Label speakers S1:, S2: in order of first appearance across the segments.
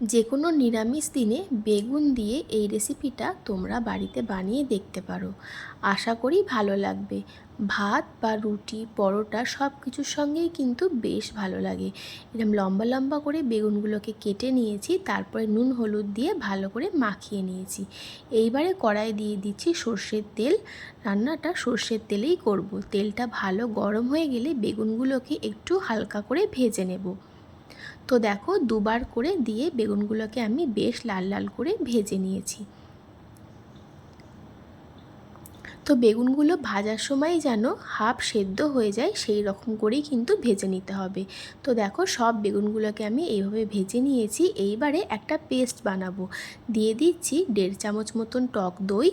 S1: যে কোনো নিরামিষ দিনে বেগুন দিয়ে এই রেসিপিটা তোমরা বাড়িতে বানিয়ে দেখতে পারো। আশা করি ভালো লাগবে। ভাত বা রুটি, পরোটা সব কিছুর সঙ্গেই কিন্তু বেশ ভালো লাগে। এরকম লম্বা লম্বা করে বেগুনগুলোকে কেটে নিয়েছি, তারপরে নুন, হলুদ দিয়ে ভালো করে মাখিয়ে নিয়েছি। এইবারে কড়াই দিয়ে দিচ্ছি সর্ষের তেল। রান্নাটা সর্ষের তেলেই করব। তেলটা ভালো গরম হয়ে গেলে বেগুনগুলোকে একটু হালকা করে ভেজে নেব। তো দেখো দুবার করে দিয়ে বেগুনগুলোকে আমি বেশ লাল লাল করে ভেজে নিয়েছি। তো বেগুনগুলো ভাজার সময় যেন হাফ সেদ্ধ হয়ে যায় সেই রকম করেই কিন্তু ভেজে নিতে হবে। তো দেখো সব বেগুনগুলোকে আমি এইভাবে ভেজে নিয়েছি, এইবারে একটা পেস্ট বানাবো। দিয়ে দিচ্ছি দেড় চামচ মতন টক দই,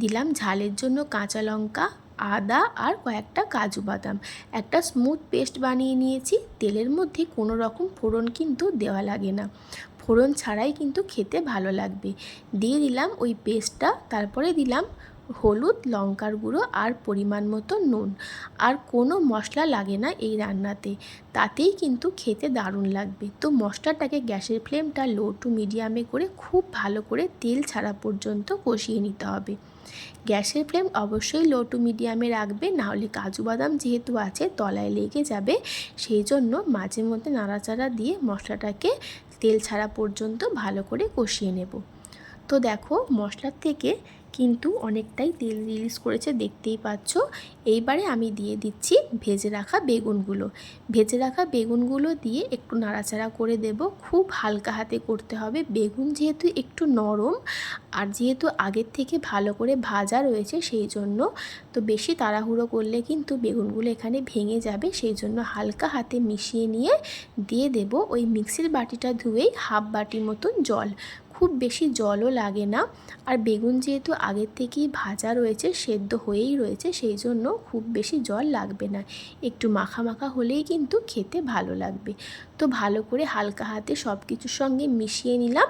S1: দিলাম ঝালের জন্য কাঁচা লঙ্কা আদা আর কয়েকটা কাজু বাদাম। একটা স্মুথ পেস্ট বানিয়ে নিয়েছি। তেলের মধ্যে কোনো রকম ফোড়ন কিন্তু দেওয়া লাগে না। ফোড়ন ছাড়াই কিন্তু খেতে ভালো লাগবে। দিয়ে দিলাম ওই পেস্টটা তারপরে দিলাম হলুদ, লঙ্কার গুঁড়ো আর পরিমাণ মতো নুন। আর কোনো মশলা লাগে না এই রান্নাতে। তাতেই কিন্তু খেতে দারুণ লাগবে। তো মশলাটাকে গ্যাসের ফ্লেমটা লো টু মিডিয়ামে করে খুব ভালো করে তেল ছাড়া পর্যন্ত কষিয়ে নিতে হবে। গ্যাসের ফ্লেম অবশ্যই লো টু মিডিয়ামে রাখবে, নাহলে কাজু বাদাম যেহেতু আছে তলায় লেগে যাবে, সেই জন্য মাঝে মধ্যে নাড়াচাড়া দিয়ে মশলাটাকে তেল ছাড়া পর্যন্ত ভালো করে কষিয়ে নেব। তো দেখো মশলার থেকে কিন্তু অনেকটাই তেল রিলিজ করেছে, দেখতেই পাচ্ছ। এইবারে আমি দিয়ে দিচ্ছি ভেজে রাখা বেগুনগুলো। ভেজে রাখা বেগুনগুলো দিয়ে একটু নাড়াচাড়া করে দেব। খুব হালকা হাতে করতে হবে। বেগুন যেহেতু একটু নরম আর যেহেতু আগের থেকে ভালো করে ভাজা রয়েছে সেই জন্য, তো বেশি তাড়াহুড়ো করলে কিন্তু বেগুনগুলো এখানে ভেঙে যাবে। সেই জন্য হালকা হাতে মিশিয়ে নিয়ে দিয়ে দেব ওই মিক্সির বাটিটা ধুয়েই হাফ বাটি মতন জল। খুব বেশি জলও লাগে না। আর বেগুন যেহেতু আগের থেকেই ভাজা রয়েছে, সেদ্ধ হয়েই রয়েছে, সেই জন্য খুব বেশি জল লাগবে না। একটু মাখা মাখা হলেই কিন্তু খেতে ভালো লাগবে। তো ভালো করে হালকা হাতে সব কিছুর সঙ্গে মিশিয়ে নিলাম।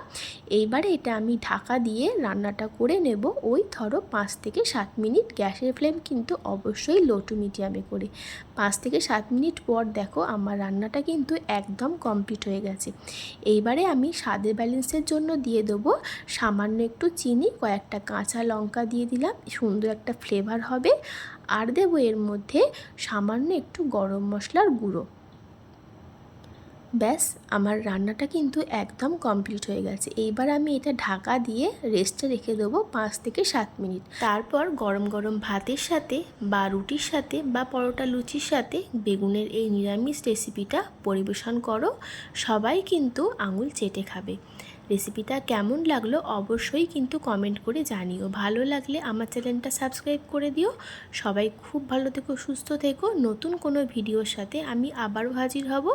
S1: এইবারে এটা আমি ঢাকা দিয়ে রান্নাটা করে নেব। ওই ধরো পাঁচ থেকে সাত মিনিট। গ্যাসের ফ্লেম কিন্তু অবশ্যই লো টু মিডিয়ামে করে। পাঁচ থেকে সাত মিনিট পর দেখো আমার রান্নাটা কিন্তু একদম কমপ্লিট হয়ে গেছে। এইবারে আমি স্বাদের ব্যালেন্সের জন্য দিয়ে দেবো। সামান্য একটু চিনি, কয়েকটা কাঁচা লঙ্কা দিয়ে দিলাম, সুন্দর একটা ফ্লেভার হবে। আর দেবো এর মধ্যে সামান্য একটু গরম মশলার গুঁড়ো। ব্যাস, আমার রান্নাটা কিন্তু একদম কমপ্লিট হয়ে গেছে। এইবার আমি এটা ঢাকা দিয়ে রেস্টে রেখে দেবো পাঁচ থেকে সাত মিনিট। তারপর গরম গরম ভাতের সাথে বা রুটির সাথে বা পরোটা লুচির সাথে বেগুনের এই নিরামিষ রেসিপিটা পরিবেশন করো। সবাই কিন্তু আঙুল চেটে খাবে। রেসিপিটা কেমন লাগল অবশ্যই কিন্তু কমেন্ট করে জানিও। ভালো লাগলে আমার চ্যানেলটা সাবস্ক্রাইব করে দিও। সবাই খুব ভালো থেকো, সুস্থ থেকো। নতুন কোনো ভিডিওর সাথে আমি আবারও হাজির হব।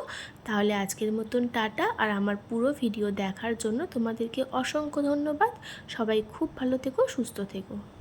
S1: তাহলে আজকের মতন টাটা। আর আমার পুরো ভিডিও দেখার জন্য তোমাদেরকে অসংখ্য ধন্যবাদ। সবাই খুব ভালো থেকো, সুস্থ থেকো।